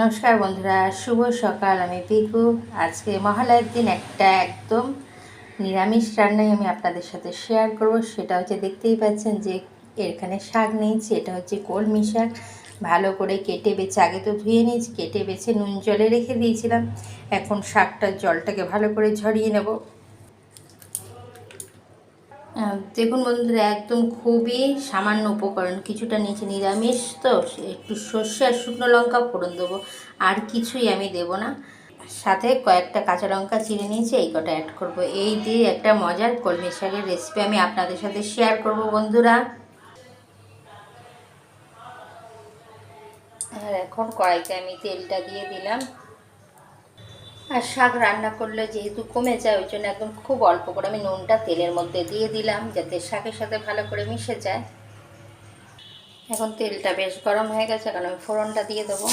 নমস্কার বন্ধুরা, শুভ সকাল। আমি পিকু আজকে মহালয়ের দিন একটা একদম নিরামিষ রান্নাই আমি আপনাদের সাথে শেয়ার করব। সেটা হচ্ছে দেখতেই পাচ্ছেন যে এখানে শাক নিয়েছি এটা হচ্ছে কলমি শাক। ভালো করে কেটে বেছে, আগে তো ধুয়ে নিয়েছি, কেটে বেছে নুন জলে রেখে দিয়েছিলাম। এখন শাকটার জলটাকে ভালো করে ঝরিয়ে নেব। দেখুন বন্ধুরা, একদম খুবই সামান্য উপকরণ, কিছুটা নিচে নিরামিষ তো, একটু সর্ষে আর শুকনো লঙ্কা ফোড়ন দেবো, আর কিছুই আমি দেব না। সাথে কয়েকটা কাঁচা লঙ্কা চিড়ে নিয়েছি, এই কটা অ্যাড করব। এই দিয়ে একটা মজার কলমি শাকের রেসিপি আমি আপনাদের সাথে শেয়ার করব বন্ধুরা। আর এখন কড়াইতে আমি তেলটা দিয়ে দিলাম। আর শাক রান্না করলে যেহেতু কমে যায়, ওই জন্য একদম খুব অল্প করে আমি নুনটা তেলের মধ্যে দিয়ে দিলাম, যাতে শাকের সাথে ভালো করে মিশে যায়। এখন তেলটা বেশ গরম হয়ে গেছে কারণ আমি ফোড়নটা দিয়ে দেবো।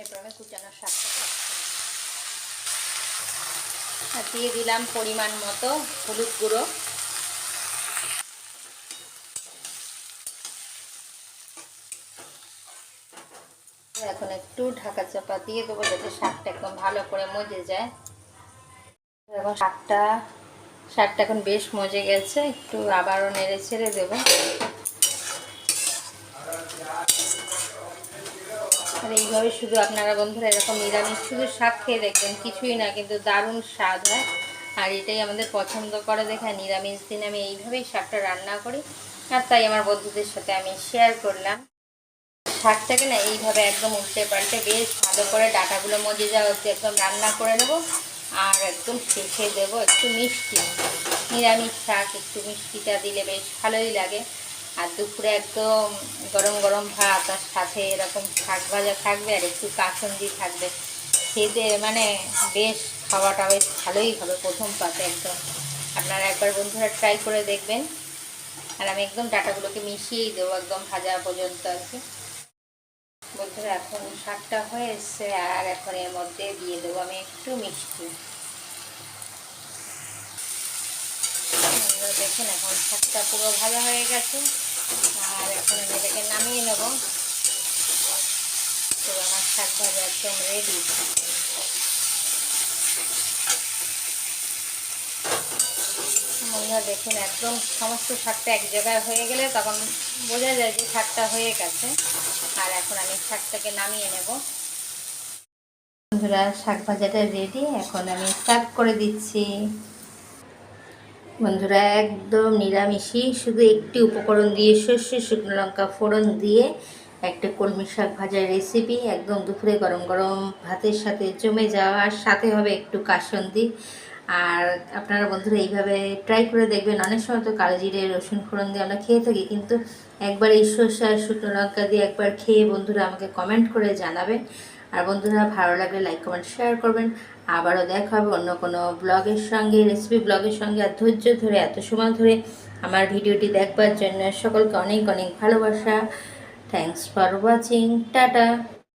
এরপর আমি কুচানো শাকটা আর দিয়ে দিলাম পরিমাণ মতো হলুদ গুঁড়ো। এখন একটু ঢাকা চাপা দিয়ে দেবো যাতে শাকটা একদম ভালো করে মজে যায়। এখন শাকটা শাকটা এখন বেশ মজে গেছে, একটু আবারও নেড়ে ছেড়ে দেবো। আর এইভাবে শুধু আপনারা বন্ধুরা এরকম নিরামিষ শুধু শাক খেয়ে দেখবেন, কিছুই না, কিন্তু দারুণ স্বাদ হয়। আর এটাই আমাদের পছন্দ করে দেখে, নিরামিষ দিন আমি এইভাবেই শাকটা রান্না করি। আর তাই আমার বন্ধুদের সাথে আমি শেয়ার করলাম। শাকটাকে না এইভাবে একদম উল্টে পাল্টে বেশ ভালো করে ডাটাগুলো মজে যাওয়া হচ্ছে একদম রান্না করে নেব। আর একদম শেষে দেব একটু মিষ্টি, নিরামিষ শাক, একটু মিষ্টিটা দিলে বেশ ভালোই লাগে। আর দুপুরে একদম গরম গরম ভাত আর সাথে এরকম শাক ভাজা থাকবে আর একটু কাসন্দি থাকবে। খেতে মানে বেশ খাওয়াটা বেশ ভালোই হবে প্রথম পাতে একদম। আপনারা একবার বন্ধুরা ট্রাই করে দেখবেন। আর আমি একদম ডাটাগুলোকে মিশিয়েই দেবো একদম ভাজা পর্যন্ত আর কি। বন্ধুরা এখন শাকটা হয়ে এসছে, আর এখন এর মধ্যে দিয়ে দেবো আমি একটু মিষ্টি। দেখুন, এখন শাকটা পুরো ভালো হয়ে গেছে, আর এখন আমি এটাকে নামিয়ে নেব। তো আমার শাক ভাজা একদম রেডি বন্ধুরা দেখুন, একদম সমস্ত শাকটা এক জায়গায় হয়ে গেলে তখন বোঝা যায় যে শাকটা হয়ে গেছে। আর এখন আমি শাকটাকে নামিয়ে নেব। বন্ধুরা, শাক ভাজাটা রেডি এখন আমি সার্ভ করে দিচ্ছি। বন্ধুরা, একদম নিরামিষই, শুধু একটি উপকরণ দিয়ে সর্ষে, শুকনো লঙ্কা ফোড়ন দিয়ে একটা কলমি শাক ভাজার রেসিপি একদম দুপুরে গরম গরম ভাতের সাথে জমে যাওয়া আর সাথে হবে একটু কাসন্দি। আর আপনারা বন্ধুরা এইভাবে ট্রাই করে দেখবেন। অনেক সময় তো কালো জিরে, রসুন, ফোড়ন দিয়ে আমরা খেয়ে থাকি, কিন্তু একবার এই আর শুকনো লঙ্কা দিয়ে একবার খেয়ে বন্ধুরা আমাকে কমেন্ট করে জানাবেন। আর বন্ধুরা ভালো লাগলে লাইক কমেন্ট শেয়ার করবেন। আবারও দেখা হবে অন্য কোনো ব্লগের সঙ্গে রেসিপি ব্লগের সঙ্গে। আর ধৈর্য ধরে, এত সময় ধরে আমার ভিডিওটি দেখবার জন্য সকলকে অনেক অনেক ভালোবাসা। Thanks for watching tata.